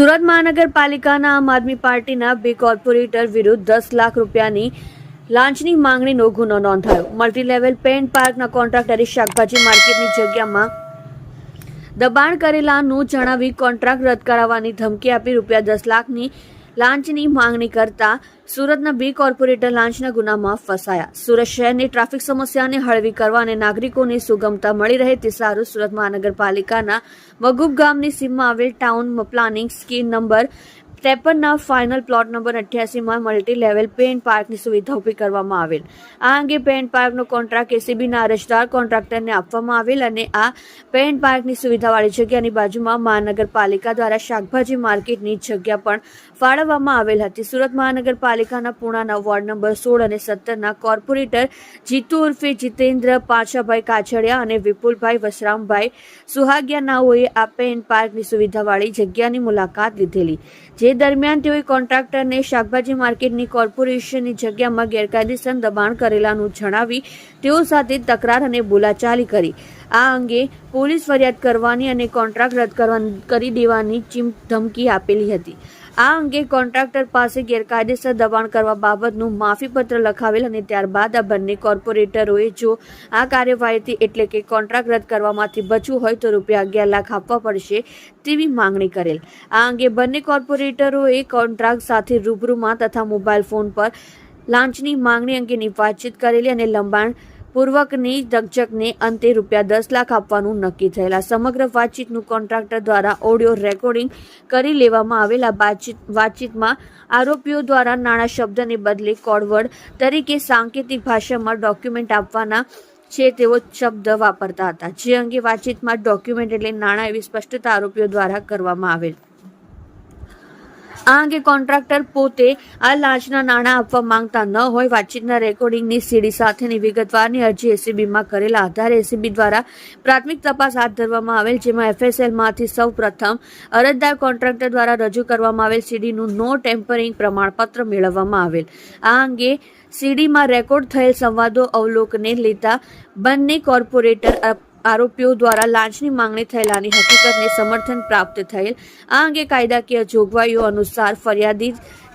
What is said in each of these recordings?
સુરત મહાનગરપાલિકાના આમ આદમી પાર્ટીના બે કોર્પોરેટર વિરુદ્ધ દસ લાખ રૂપિયાની લાંચની માંગણીનો ગુનો નોંધાયો. મલ્ટી લેવલ પેન્ટ પાર્કના કોન્ટ્રાક્ટરે શાકભાજી માર્કેટની જગ્યામાં દબાણ કરેલાનું જણાવી કોન્ટ્રાક્ટ રદ કરાવવાની ધમકી આપી રૂપિયા દસ લાખની લાંચની માંગણી કરતા સુરતના બે કોર્પોરેટર લાંચના ગુનામાં ફસાયા. સુરત શહેરની ટ્રાફિક સમસ્યાને હળવી કરવા અને નાગરિકોને સુગમતા મળી રહે તે સારું સુરત મહાનગરપાલિકાના મગુબ ગામની સીમમાં આવેલ ટાઉન પ્લાનિંગ સ્કીમ નંબર ત્રેપનના ફાઇનલ પ્લોટ નંબર અઠ્યાસીમાં મલ્ટી લેવલ પેન્ટ પાર્કની સુવિધા ઊભી કરવામાં આવેલ. આ અંગે પેન્ટ પાર્કનો કોન્ટ્રાક્ટ એસીબીના અરજદાર કોન્ટ્રાક્ટરને આપવામાં આવેલ અને આ પેન્ટ પાર્કની સુવિધાવાળી જગ્યાની બાજુમાં મહાનગરપાલિકા દ્વારા શાકભાજી માર્કેટની જગ્યા પણ ફાળવવામાં આવેલ હતી. સુરત મહાનગરપાલિકાના પૂણાના વોર્ડ નંબર સોળ અને સત્તરના કોર્પોરેટર જીતુ ઉર્ફે જીતેન્દ્ર, પાછાભાઈ કાછડિયા અને વિપુલભાઈ વસરામભાઈ સુહાગિયા નાઓએ આ પેન્ટ પાર્કની સુવિધાવાળી જગ્યાની મુલાકાત લીધેલી. જે દરમિયાન તેઓએ કોન્ટ્રાક્ટરને શાકભાજી માર્કેટની કોર્પોરેશનની જગ્યામાં ગેરકાયદેસર દબાણ કરેલાનું જણાવી તેઓ સાથે તકરાર અને બોલાચાલી કરી. આ અંગે પોલીસ ફરિયાદ કરવાની અને કોન્ટ્રાક્ટ રદ કરવાની કરી દેવાની ચીમ, ધમકી આપેલી હતી. આ અંગે કોન્ટ્રાક્ટર પાસે ગેરકાયદેસર દબાણ કરવા બાબતનું માફીપત્ર લખાવેલ અને ત્યારબાદ આ બંને કોર્પોરેટરોએ જો આ કાર્યવાહીથી એટલે કે કોન્ટ્રાક્ટ રદ કરવામાંથી બચવું હોય તો રૂપિયા અગિયાર લાખ આપવા પડશે તેવી માંગણી કરેલ. આ અંગે બંને કોર્પોરેટરોએ કોન્ટ્રાક્ટ સાથે રૂબરૂમાં તથા મોબાઈલ ફોન પર લાંચની માંગણી અંગેની વાતચીત કરેલી અને લંબાણ પૂર્વકની દગજગને અંતે રૂપિયા દસ લાખ આપવાનું નક્કી થયેલા. સમગ્ર વાતચીતનું કોન્ટ્રાક્ટર દ્વારા ઓડિયો રેકોર્ડિંગ કરી લેવામાં આવેલા વાતચીત વાતચીતમાં આરોપીઓ દ્વારા નાણાં શબ્દને બદલે કોડવર્ડ તરીકે સાંકેતિક ભાષામાં ડોક્યુમેન્ટ આપવાના છે તેવો શબ્દ વાપરતા હતા. જે અંગે વાતચીતમાં ડોક્યુમેન્ટ એટલે નાણાં એવી સ્પષ્ટતા આરોપીઓ દ્વારા કરવામાં આવેલ. આ અંગે કોન્ટ્રાક્ટર પોતે આ લાંચના નાણાં આપવા માંગતા ન હોય, વાતચીતના રેકોર્ડિંગની સીડી સાથેની વિગતવારની અરજી એસીબીમાં કરેલા આધારે એસીબી દ્વારા પ્રાથમિક તપાસ હાથ ધરવામાં આવેલ, જેમાં એફએસએલમાંથી સૌ પ્રથમ અરજદાર કોન્ટ્રાક્ટર દ્વારા રજૂ કરવામાં આવેલ સીડીનું નો ટેમ્પરિંગ પ્રમાણપત્ર મેળવવામાં આવેલ. આ અંગે સીડીમાં રેકોર્ડ થયેલ સંવાદો અવલોકને લેતા બંને કોર્પોરેટર આરોપીઓ દ્વારા લાંચની માંગણી થયેલાની હકીકતને સમર્થન પ્રાપ્ત થયેલ. આ અંગે કાયદાકીય જોગવાઈઓ અનુસાર ફરિયાદી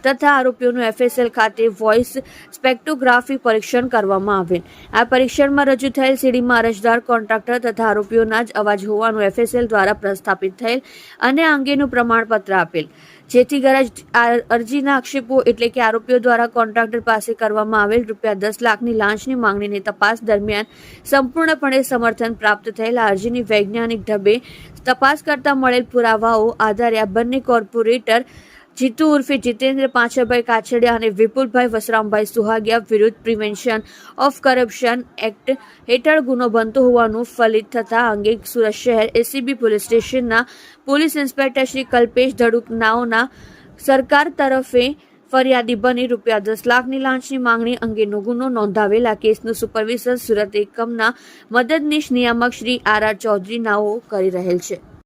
તથા આરોપીઓનું એફએસએલ ખાતે વોઇસ સ્પેક્ટોગ્રાફી પરીક્ષણ કરવામાં આવેલ. આ પરીક્ષણમાં રજૂ થયેલ સીડીમાં અરજદાર કોન્ટ્રાક્ટર તથા આરોપીઓના જ અવાજ હોવાનું એફએસએલ દ્વારા પ્રસ્થાપિત થયેલ અને આ અંગેનું પ્રમાણપત્ર આપેલ. જેથી ગરજ અરજીના આક્ષેપો એટલે કે આરોપીઓ દ્વારા કોન્ટ્રાક્ટર પાસે કરવામાં આવેલ રૂપિયા દસ લાખની લાંચની માંગણીની તપાસ દરમિયાન સંપૂર્ણપણે સમર્થન પ્રાપ્ત થયેલ. અરજીની વૈજ્ઞાનિક ઢબે તપાસ કરતા મળેલ પુરાવાઓ આધારે આ બંને કોર્પોરેટર જીતુ ઉર્ફે જીતેન્દ્ર પાંચભાઈ કાછડિયા અને વિપુલભાઈ વસરામભાઈ સુહાગિયા વિરુદ્ધ પ્રિવેન્શન ઓફ કરપ્શન એક્ટ હેઠળ ગુનો બનતો હોવાનું ફલિત થતા અંગે સુરત શહેર એસીબી પોલીસ સ્ટેશનના પોલીસ ઇન્સ્પેક્ટર શ્રી કલ્પેશ ધડુકનાઓના સરકાર તરફે ફરિયાદી બની રૂપિયા દસ લાખની લાંચની માંગણી અંગેનો ગુનો નોંધાવેલા. કેસનું સુપરવિઝન સુરત એકમના મદદનીશ નિયામક શ્રી આર આર ચૌધરી નાઓ કરી રહેલ છે.